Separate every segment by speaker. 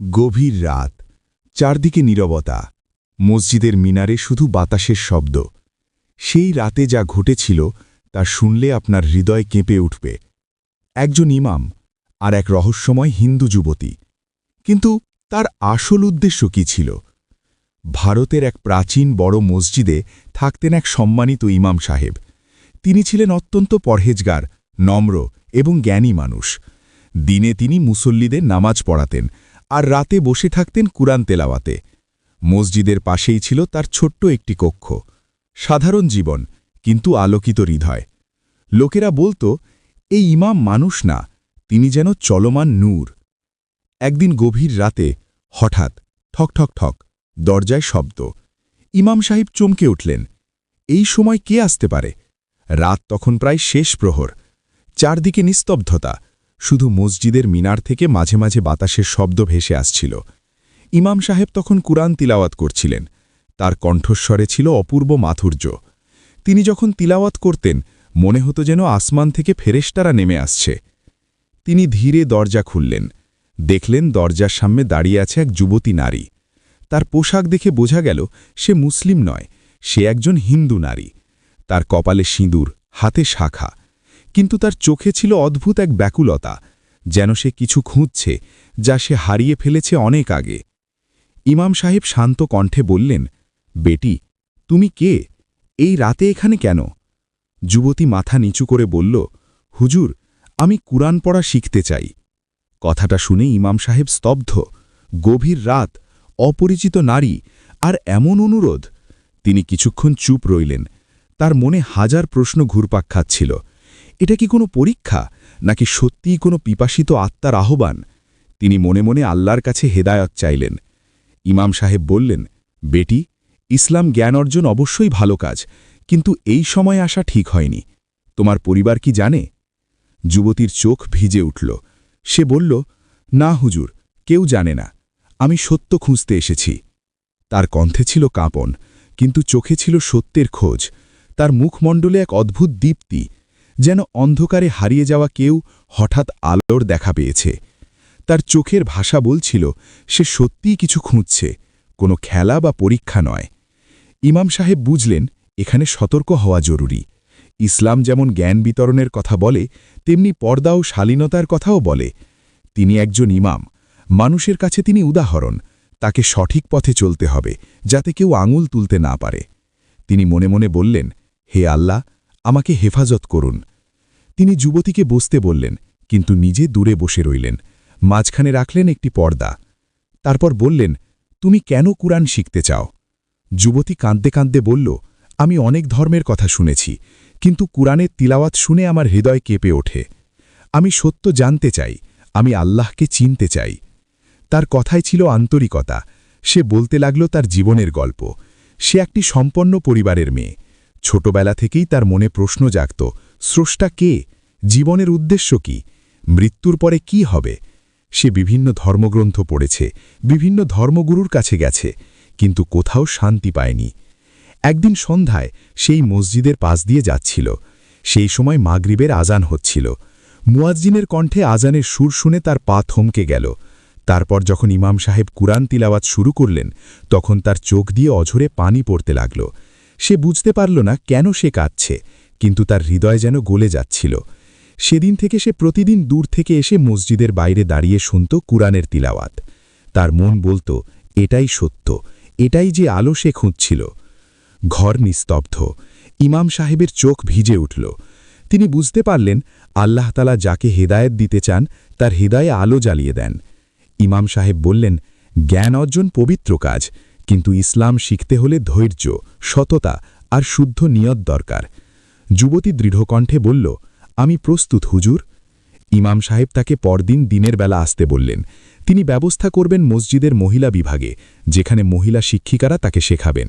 Speaker 1: গভীর রাত, চারদিকে নীরবতা, মসজিদের মিনারে শুধু বাতাসের শব্দ। সেই রাতে যা ঘটেছিল তা শুনলে আপনার হৃদয় কেঁপে উঠবে। একজন ইমাম আর এক রহস্যময় হিন্দু যুবতী। কিন্তু তার আসল উদ্দেশ্য কি ছিল? ভারতের এক প্রাচীন বড় মসজিদে থাকতেন এক সম্মানিত ইমাম সাহেব। তিনি ছিলেন অত্যন্ত পরহেজগার, নম্র এবং জ্ঞানী মানুষ। দিনে তিনি মুসল্লিদের নামাজ পড়াতেন আর রাতে বসে থাকতেন কুরআন তেলাওয়াতে। মসজিদের পাশেই ছিল তার ছোট্ট একটি কক্ষ। সাধারণ জীবন, কিন্তু আলোকিত হৃদয়। লোকেরা বলতো, এই ইমাম মানুষ না, তিনি যেন চলমান নূর। একদিন গভীর রাতে হঠাৎ ঠক ঠক ঠক দরজায় শব্দ। ইমাম সাহেব চমকে উঠলেন। এই সময় কে আসতে পারে? রাত তখন প্রায় শেষ প্রহর। চারদিকে নিস্তব্ধতা। শুধু মসজিদের মিনার থেকে মাঝে মাঝে বাতাসের শব্দ ভেসে আসছিল। ইমাম সাহেব তখন কুরআন তিলাওয়াত করছিলেন। তার কণ্ঠস্বরে ছিল অপূর্ব মাধুর্য। তিনি যখন তিলাওয়াত করতেন, মনে হতো যেন আসমান থেকে ফেরেশতারা নেমে আসছে। তিনি ধীরে দরজা খুললেন। দেখলেন দরজার সামনে দাঁড়িয়ে আছে এক যুবতী নারী। তার পোশাক দেখে বোঝা গেল, সে মুসলিম নয়, সে একজন হিন্দু নারী। তার কপালে সিঁদুর, হাতে শাখা। কিন্তু তার চোখে ছিল অদ্ভুত এক ব্যাকুলতা, যেন সে কিছু খুঁজছে, যা সে হারিয়ে ফেলেছে অনেক আগে। ইমাম সাহেব শান্ত কণ্ঠে বললেন, বেটি, তুমি কে? এই রাতে এখানে কেন? যুবতী মাথা নিচু করে বলল, হুজুর, আমি কুরআন পড়া শিখতে চাই। কথাটা শুনে ইমাম সাহেব স্তব্ধ, গভীর রাত, অপরিচিত নারী, আর এমন অনুরোধ? তিনি কিছুক্ষণ চুপ রইলেন, তার মনে হাজার প্রশ্ন ঘুরপাক খাচ্ছিল। এটা কি কোনো পরীক্ষা? নাকি সত্যিই কোনো পিপাসিত আত্মার আহ্বান? তিনি মনে মনে আল্লাহর কাছে হেদায়ত চাইলেন। ইমাম সাহেব বললেন, বেটি, ইসলাম জ্ঞান অর্জন অবশ্যই ভালো কাজ, কিন্তু এই সময় আসা ঠিক হয়নি। তোমার পরিবার কি জানে? যুবতীর চোখ ভিজে উঠল। সে বলল, না হুজুর, কেউ জানে না। আমি সত্য খুঁজতে এসেছি। তার কণ্ঠে ছিল কাঁপন, কিন্তু চোখে ছিল সত্যের খোঁজ। তার মুখমণ্ডলে এক অদ্ভুত দীপ্তি। যেন অন্ধকারে হারিয়ে যাওয়া কেউ হঠাৎ আলোর দেখা পেয়েছে। তার চোখের ভাষা বলছিল, সে সত্যিই কিছু খুঁজছে, কোনো খেলা বা পরীক্ষা নয়। ইমাম সাহেব বুঝলেন, এখানে সতর্ক হওয়া জরুরি। ইসলাম যেমন জ্ঞান বিতরণের কথা বলে, তেমনি পর্দা ও শালীনতার কথাও বলে। তিনি একজন ইমাম। মানুষের কাছে তিনি উদাহরণ। তাকে সঠিক পথে চলতে হবে, যাতে কেউ আঙুল তুলতে না পারে। তিনি মনে মনে বললেন, হে আল্লাহ আমাকে হেফাজত করুন। তিনি যুবতীকে বসতে বললেন, কিন্তু নিজে দূরে বসে রইলেন। মাঝখানে রাখলেন একটি পর্দা। তারপর বললেন, তুমি কেন কুরআন শিখতে চাও? যুবতী কাঁদতে কাঁদতে বলল, আমি অনেক ধর্মের কথা শুনেছি, কিন্তু কুরআনের তিলাওয়াত শুনে আমার হৃদয় কেঁপে ওঠে। আমি সত্য জানতে চাই, আমি আল্লাহকে চিনতে চাই। তার কথায় ছিল আন্তরিকতা। সে বলতে লাগল তার জীবনের গল্প। সে একটি সম্পন্ন পরিবারের মেয়ে। ছোটবেলা থেকেই তার মনে প্রশ্ন জাগত, স্রষ্টা কে? জীবনের উদ্দেশ্য কি? মৃত্যুর পরে কি হবে? সে বিভিন্ন ধর্মগ্রন্থ পড়েছে, বিভিন্ন ধর্মগুরুর কাছে গেছে, কিন্তু কোথাও শান্তি পায়নি। একদিন সন্ধ্যায় সেই মসজিদের পাশ দিয়ে যাচ্ছিল, সেই সময় মাগরিবের আজান হচ্ছিল। মুয়াজ্জিনের কণ্ঠে আজানের সুর শুনে তার পা থমকে গেল। তারপর যখন ইমাম সাহেব কুরআন তিলাওয়াত শুরু করলেন, তখন তার চোখ দিয়ে অঝরে পানি পড়তে লাগল। সে বুঝতে পারল না কেন সে কাঁদছে, কিন্তু তার হৃদয় যেন গলে যাচ্ছিল। সেদিন থেকে সে প্রতিদিন দূর থেকে এসে মসজিদের বাইরে দাঁড়িয়ে শুনত কুরআনের তিলাওয়াত। তার মন বলত, এটাই সত্য, এটাই যে আলো সে খুঁজছিল। ঘর নিস্তব্ধ, ইমাম সাহেবের চোখ ভিজে উঠল। তিনি বুঝতে পারলেন, আল্লাহ তালা যাকে হেদায়েত দিতে চান, তার হৃদয়ে আলো জ্বালিয়ে দেন। ইমাম সাহেব বললেন, জ্ঞান অর্জন পবিত্র কাজ কিন্তু ইসলাম শিখতে হলে ধৈর্য, সততা আর শুদ্ধ নিয়ত দরকার। যুবতী দৃঢ়কণ্ঠে বলল, আমি প্রস্তুত, হুজুর। ইমাম সাহেব তাকে পরদিন দিনের বেলা আসতে বললেন। তিনি ব্যবস্থা করবেন মসজিদের মহিলা বিভাগে, যেখানে মহিলা শিক্ষিকারা তাকে শেখাবেন।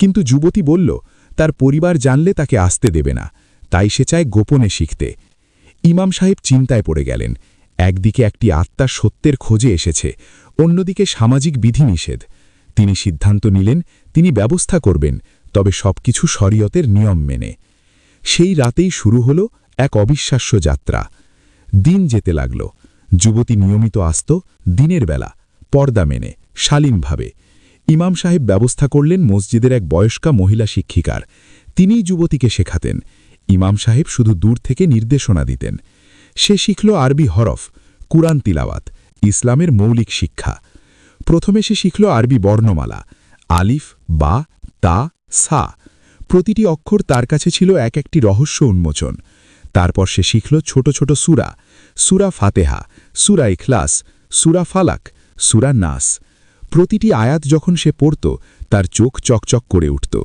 Speaker 1: কিন্তু যুবতী বলল, তার পরিবার জানলে তাকে আসতে দেবে না, তাই সে চায় গোপনে শিখতে। ইমাম সাহেব চিন্তায় পড়ে গেলেন। একদিকে একটি আত্মা সত্যের খোঁজে এসেছে, অন্যদিকে সামাজিক বিধিনিষেধ। তিনি সিদ্ধান্ত নিলেন, তিনি ব্যবস্থা করবেন, তবে সবকিছু শরীয়তের নিয়ম মেনে। সেই রাতেই শুরু হল এক অবিশ্বাস্য যাত্রা। দিন যেতে লাগল। যুবতী নিয়মিত আসত দিনের বেলা, পর্দা মেনে, শালীনভাবে। ইমাম সাহেব ব্যবস্থা করলেন মসজিদের এক বয়স্কা মহিলা শিক্ষিকার। তিনিই যুবতীকে শেখাতেন। ইমাম সাহেব শুধু দূর থেকে নির্দেশনা দিতেন। সে শিখল আরবি হরফ, কুরআন তিলাওয়াত, ইসলামের মৌলিক শিক্ষা। প্রথমে সে শিখল আরবি বর্ণমালা। আলিফ, বা, তা, সা। প্রতিটি অক্ষর তার কাছে ছিল এক একটি রহস্য উন্মোচন। তারপর সে শিখল ছোট ছোট সুরা। সুরা ফাতেহা, সুরা ইখলাস, সুরা ফালাক, সুরা নাস। প্রতিটি আয়াত যখন সে পড়ত, তার চোখ চকচক করে উঠত।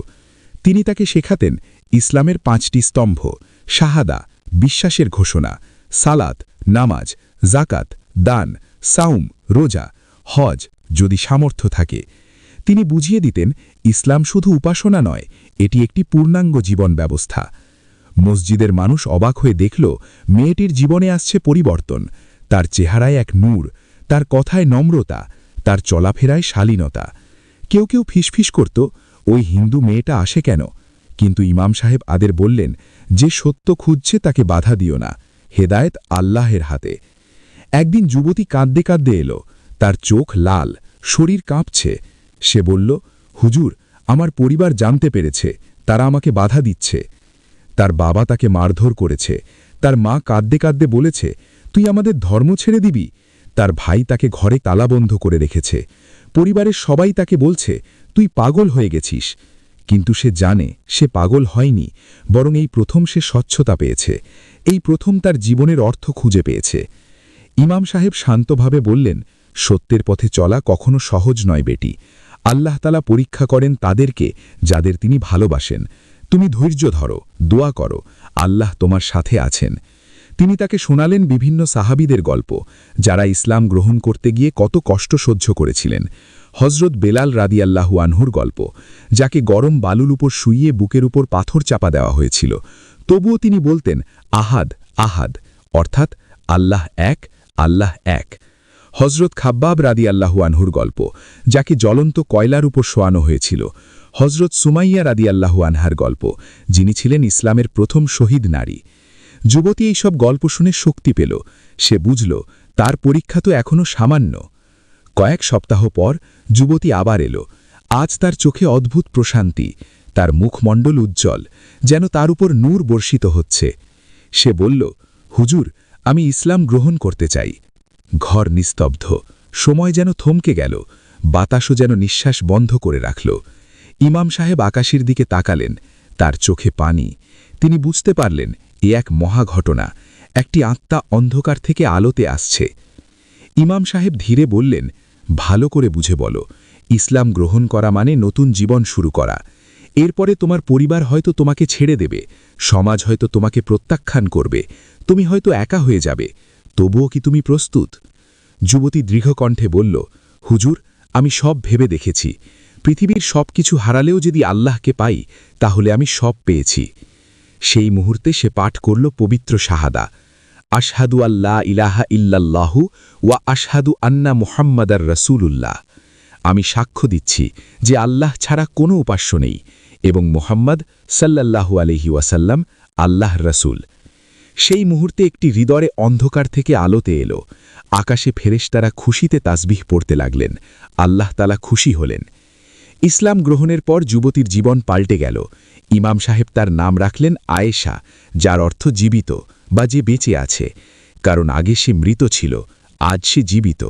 Speaker 1: তিনি তাকে শেখাতেন ইসলামের পাঁচটি স্তম্ভ, শাহাদা, বিশ্বাসের ঘোষণা, সালাত, নামাজ জাকাত দান, সাউম, রোজা, হজ যদি সামর্থ্য থাকে। তিনি বুঝিয়ে দিতেন, ইসলাম শুধু উপাসনা নয়, এটি একটি পূর্ণাঙ্গ জীবন ব্যবস্থা। মসজিদের মানুষ অবাক হয়ে দেখল, মেয়েটির জীবনে আসছে পরিবর্তন। তার চেহারায় এক নূর, তার কথায় নম্রতা, তার চলাফেরায় শালীনতা। কেউ কেউ ফিসফিস করত, ওই হিন্দু মেয়েটা আসে কেন? কিন্তু ইমাম সাহেব আদের বললেন, যে সত্য খুঁজছে তাকে বাধা দিও না, হেদায়েত আল্লাহের হাতে। একদিন যুবতী কাঁদতে কাঁদতে এলো। তার চোখ লাল, শরীর কাঁপছে। সে বলল, হুজুর, আমার পরিবার জানতে পেরেছে, তারা আমাকে বাধা দিচ্ছে। তার বাবা তাকে মারধর করেছে। তার মা কাঁদতে কাঁদতে বলেছে, তুই আমাদের ধর্ম ছেড়ে দিবি? তার ভাই তাকে ঘরে তালাবন্ধ করে রেখেছে। পরিবারের সবাই তাকে বলছে, তুই পাগল হয়ে গেছিস। কিন্তু সে জানে, সে পাগল হয়নি, বরং এই প্রথম সে স্বচ্ছতা পেয়েছে। এই প্রথম তার জীবনের অর্থ খুঁজে পেয়েছে। ইমাম সাহেব শান্তভাবে বললেন সত্যের পথে চলা কখনো সহজ নয় বেটি। আল্লাহ তালা পরীক্ষা করেন তাদেরকে যাদের তিনি ভালোবাসেন। তুমি ধৈর্য ধরো, দোয়া করো, আল্লাহ তোমার সাথে আছেন। তিনি তাকে শোনালেন বিভিন্ন সাহাবিদের গল্প, যারা ইসলাম গ্রহণ করতে গিয়ে কত কষ্ট সহ্য করেছিলেন। হজরত বেলাল রাদিয়াল্লাহু আনহুর গল্প, যাকে গরম বালুর উপর শুইয়ে বুকের উপর পাথর চাপা দেওয়া হয়েছিল। তবুও তিনি বলতেন, আহাদ আহাদ, অর্থাৎ আল্লাহ এক আল্লাহ এক। হজরত খাব্বাব রাদি আল্লাহু আনহুর গল্প, যাকে জ্বলন্ত কয়লার উপর শোয়ানো হয়েছিল। হজরত সুমাইয়া রাদি আল্লাহু আনহার গল্প, যিনি ছিলেন ইসলামের প্রথম শহীদ নারী। যুবতী এইসব গল্প শুনে শক্তি পেল। সে বুঝল, তার পরীক্ষা তো এখনও সামান্য। কয়েক সপ্তাহ পর যুবতী আবার এলো। আজ তার চোখে অদ্ভুত প্রশান্তি, তার মুখমণ্ডল উজ্জ্বল, যেন তার উপর নূর বর্ষিত হচ্ছে। সে বলল, হুজুর, আমি ইসলাম গ্রহণ করতে চাই। ঘর নিস্তব্ধ। সময় যেন থমকে গেল। বাতাসও যেন নিঃশ্বাস বন্ধ করে রাখল। ইমাম সাহেব আকাশের দিকে তাকালেন। তার চোখে পানি। তিনি বুঝতে পারলেন, এ এক মহাঘটনা। একটি আত্মা অন্ধকার থেকে আলোতে আসছে। ইমাম সাহেব ধীরে বললেন, ভালো করে বুঝে বলো। ইসলাম গ্রহণ করা মানে নতুন জীবন শুরু করা। এরপরে তোমার পরিবার হয়তো তোমাকে ছেড়ে দেবে। সমাজ হয়তো তোমাকে প্রত্যাখ্যান করবে। তুমি হয়তো একা হয়ে যাবে। তবুও কি তুমি প্রস্তুত? যুবতী দৃঢ়কণ্ঠে বলল, হুজুর, আমি সব ভেবে দেখেছি। পৃথিবীর সব কিছু হারালেও যদি আল্লাহকে পাই, তাহলে আমি সব পেয়েছি। সেই মুহূর্তে সে পাঠ করল পবিত্র শাহাদা। আশহাদু আল্লাহ ইলাহা ইল্লাল্লাহু ওয়া আশহাদু আন্না মুহাম্মাদার রসুলুল্লাহ। আমি সাক্ষ্য দিচ্ছি যে আল্লাহ ছাড়া কোনো উপাস্য নেই এবং মোহাম্মদ সাল্লাল্লাহু আলহি ওয়াসাল্লাম আল্লাহ রসুল। সেই মুহূর্তে একটি হৃদয়ে অন্ধকার থেকে আলোতে এলো। আকাশে ফেরেশতারা খুশিতে তাসবিহ পড়তে লাগলেন। আল্লাহ তালা খুশি হলেন। ইসলাম গ্রহণের পর যুবতীর জীবন পাল্টে গেল। ইমাম সাহেব তার নাম রাখলেন আয়েশা, যার অর্থ জীবিত বা যে বেঁচে আছে। কারণ আগে সে মৃত ছিল, আজ সে জীবিত।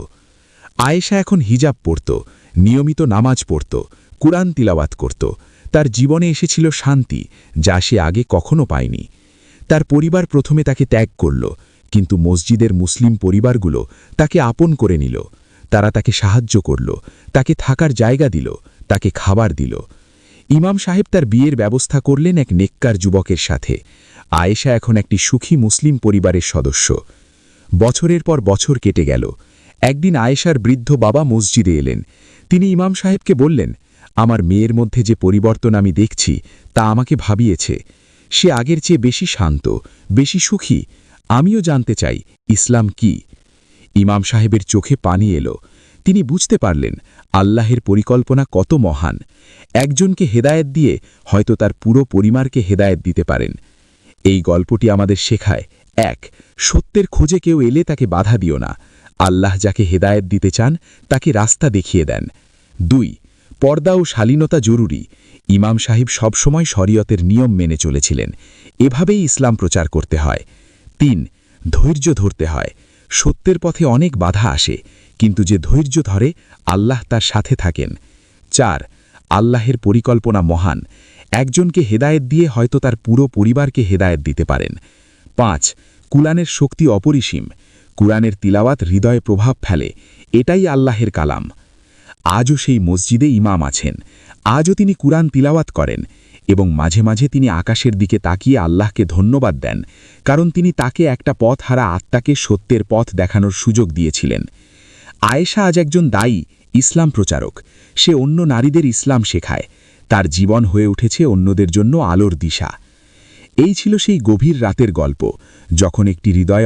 Speaker 1: আয়েশা এখন হিজাব পড়ত, নিয়মিত নামাজ পড়ত, কুরআন তিলাওয়াত করত। তার জীবনে এসেছিল শান্তি, যা সে আগে কখনো পায়নি। তার পরিবার প্রথমে তাকে ত্যাগ করল, কিন্তু মসজিদের মুসলিম পরিবারগুলো তাকে আপন করে নিল। তারা তাকে সাহায্য করল, তাকে থাকার জায়গা দিল, তাকে খাবার দিল। ইমাম সাহেব তার বিয়ের ব্যবস্থা করলেন এক নেককার যুবকের সাথে। আয়েশা এখন একটি সুখী মুসলিম পরিবারের সদস্য। বছরের পর বছর কেটে গেল। একদিন আয়েশার বৃদ্ধ বাবা মসজিদে এলেন। তিনি ইমাম সাহেবকে বললেন, আমার মেয়ের মধ্যে যে পরিবর্তন আমি দেখছি, তা আমাকে ভাবিয়েছে। সে আগের চেয়ে বেশি শান্ত, বেশি সুখী। আমিও জানতে চাই, ইসলাম কি? ইমাম সাহেবের চোখে পানি এলো। তিনি বুঝতে পারলেন, আল্লাহের পরিকল্পনা কত মহান। একজনকে হেদায়েত দিয়ে হয়তো তার পুরো পরিমারকে হেদায়েত দিতে পারেন। এই গল্পটি আমাদের শেখায়, এক, সত্যের খোঁজে কেউ এলে তাকে বাধা দিও না।
Speaker 2: আল্লাহ যাকে হেদায়েত দিতে চান, তাকে রাস্তা দেখিয়ে দেন। দুই পর্দা ও শালীনতা জরুরি। ইমাম সাহিব সবসময় শরীয়তের নিয়ম মেনে চলেছিলেন। এভাবেই ইসলাম প্রচার করতে হয়। তিন, ধৈর্য ধরতে হয়। সত্যের পথে অনেক বাধা আসে, কিন্তু যে ধৈর্য ধরে, আল্লাহ তার সাথে থাকেন। চার, আল্লাহের পরিকল্পনা মহান। একজনকে হেদায়েত দিয়ে হয়তো তার পুরো পরিবারকে হেদায়েত দিতে পারেন। পাঁচ, কুরআনের শক্তি অপরিসীম। কুরআনের তিলাওয়াত হৃদয়ে প্রভাব ফেলে। এটাই আল্লাহের কালাম। আজও সেই মসজিদে ইমাম আছেন। আজও তিনি কুরআন তিলাওয়াত করেন এবং মাঝে মাঝে তিনি আকাশের দিকে তাকিয়ে আল্লাহকে ধন্যবাদ দেন, কারণ তিনি তাকে একটা পথ হারা আত্মাকে সত্যের পথ দেখানোর সুযোগ দিয়েছিলেন। আয়েশা আজ একজন দায়ী ইসলাম প্রচারক। সে অন্য নারীদের ইসলাম শেখায়। তার জীবন হয়ে উঠেছে অন্যদের জন্য আলোর দিশা। এই ছিল সেই গভীর রাতের গল্প, যখন একটি হৃদয়